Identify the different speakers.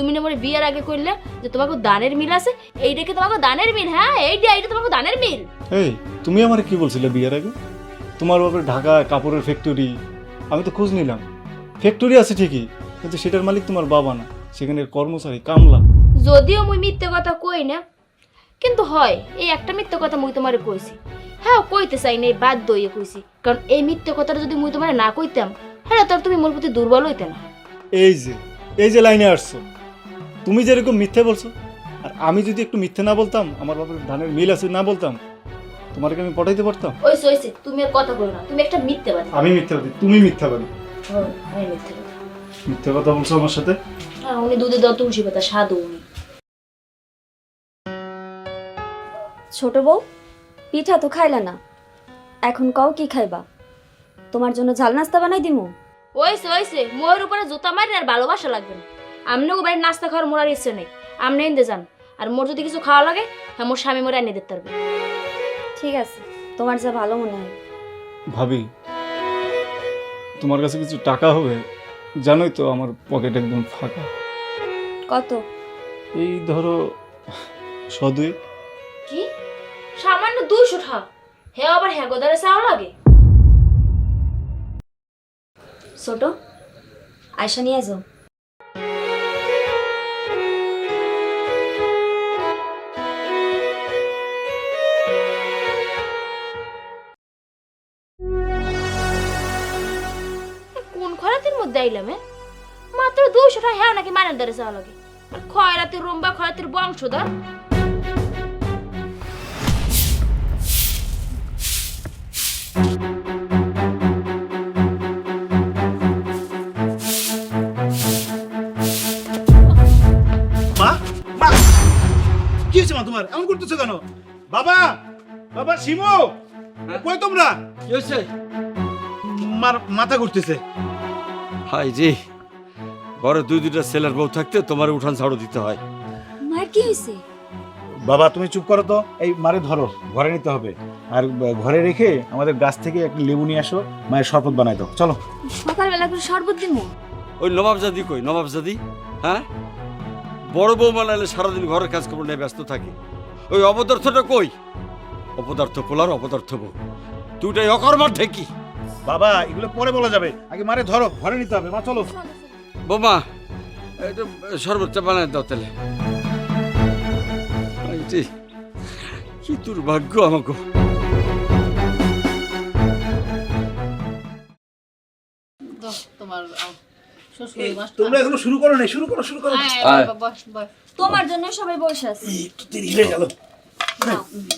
Speaker 1: তুমি না মনে বিয়ের আগে করলে যে তোমাকে দানের মিল আছে? এইটা কি তোমাকে দানের মিল? হ্যাঁ এইটা এইটা তোমাকে দানের মিল।
Speaker 2: এই তুমি আমার কি বলছিলে বিয়ের আগে? তোমার বাপের ঢাকা কাপড়ের ফ্যাক্টরি আমি তো খোঁজ নিলাম। ফ্যাক্টরি আছে ঠিকই কিন্তু সেটার মালিক তোমার বাবা না। সেখানের কর্মচারী কামলা।
Speaker 1: যদিও মুই মিথ্যে কথা কই না কিন্তু হয় এই একটা মিথ্যে কথা মুই তোমারে কইছি। হ্যাঁ কইতে চাই না বাধ্য হইয়ে কইছি। কারণ এই মিথ্যে কথাটা যদি মুই তোমারে না কইতাম হ্যাঁ তোর তুমি মোর প্রতি দুর্বল হইতে না।
Speaker 2: এই যে এই যে লাইনে আসছো। তুমি যেরকম মিথ্যে বলছো আর আমি যদি একটু মিথ্যে না বলতাম আমার বাপের ধানের মিল আছে না বলতাম তোমাকে আমি পটাইতে পারতাম?
Speaker 1: ওইসে ওইসে তুমি আর কথা বলো না তুমি একটা মিথ্যে বাদী
Speaker 2: আমি মিথ্যাবাদী তুমি মিথ্যাবাদী।
Speaker 1: হ্যাঁ, আমি মিথ্যে কথা
Speaker 2: মিথ্যে কথা বলছো আমার সাথে?
Speaker 1: হ্যাঁ উনি দুধে দাও তুলসী পাতা সাধু উনি।
Speaker 3: ছোট বউ পিঠা তো খাইলা না। এখন কও কি খাইবা? তোমার জন্য ঝাল নাস্তা বানাই দিমু?
Speaker 1: ওইসে ওইসে মোয়ের উপরে জুতা মারি আর ভালোবাসা লাগবে না। আমনিও বাড়ির নাস্তা খাওয়ার মোরার ইচ্ছে নেই। আমনি এনে যান। আর মোর যদি কিছু খাওয়া লাগে হ্যাঁ মোর স্বামী মোরা এনে দিতে পারবে।
Speaker 3: ঠিক আছে। তোমার যা ভালো মনে হয়।
Speaker 2: ভাবি তোমার কাছে কিছু টাকা হবে জানোই তো আমার পকেট একদম ফাঁকা।
Speaker 3: কত?
Speaker 2: এই ধরো সদুই
Speaker 1: কি? সামান্য দুশো টাকা হে আবার হ্যাঁ গোদারে চাওয়া লাগে?
Speaker 3: ছোট আয়সা নিয়ে যাও।
Speaker 1: খরাতের মধ্যে মাত্র দুশো টাকা হ্যাঁ নাকি মানের দ্বারে চাওয়া লাগে। আর রুম্বা খয়রাতের বংশধর।
Speaker 4: মা মা! কি হয়েছে মা তোমার? এমন করতেছো কেন? বাবা বাবা শিমু! কই তোমরা?
Speaker 5: কি হয়েছে?
Speaker 4: মার মাথা ঘুরতেছে।
Speaker 5: হাই জি। ঘরে দুই দুইটা ছেলের বউ থাকতে তোমার উঠান ঝাড়ু দিতে হয়।
Speaker 3: মায়ের কি হয়েছে
Speaker 4: বাবা তুমি চুপ করো তো। এই মারে ধরো ঘরে নিতে হবে। আর ঘরে রেখে আমাদের গাছ থেকে একটা লেবু নিয়ে আসো মায়ের শরবত বানাই দাও। চলো।
Speaker 3: সকালবেলা করে শরবত দিমু।
Speaker 5: ওই নবাবজাদি কই? নবাবজাদি? হ্যাঁ? বড় বউ মানালে সারাদিন ঘরের কাজ কাপড় নিয়ে ব্যস্ত থাকে। ওই অপদার্থটা কই? অপদার্থ পোলার অপদার্থ বউ। দুটাই অকর্মার ঠেকি
Speaker 4: বাবা এগুলো পরে বলা যাবে। আগে মারে ধরো ঘরে নিতে হবে। মা চলো।
Speaker 5: বোমা এটা শরবতটা বানায় দাও তাহলে। কি দুর্ভাগ্য আমাকে।
Speaker 6: তোমার
Speaker 4: তোমরা এখনও শুরু করো নাই শুরু করো শুরু করো।
Speaker 6: বস
Speaker 3: তোমার জন্য সবাই বসে আছে।
Speaker 4: একটু দেরি হয়ে গেল।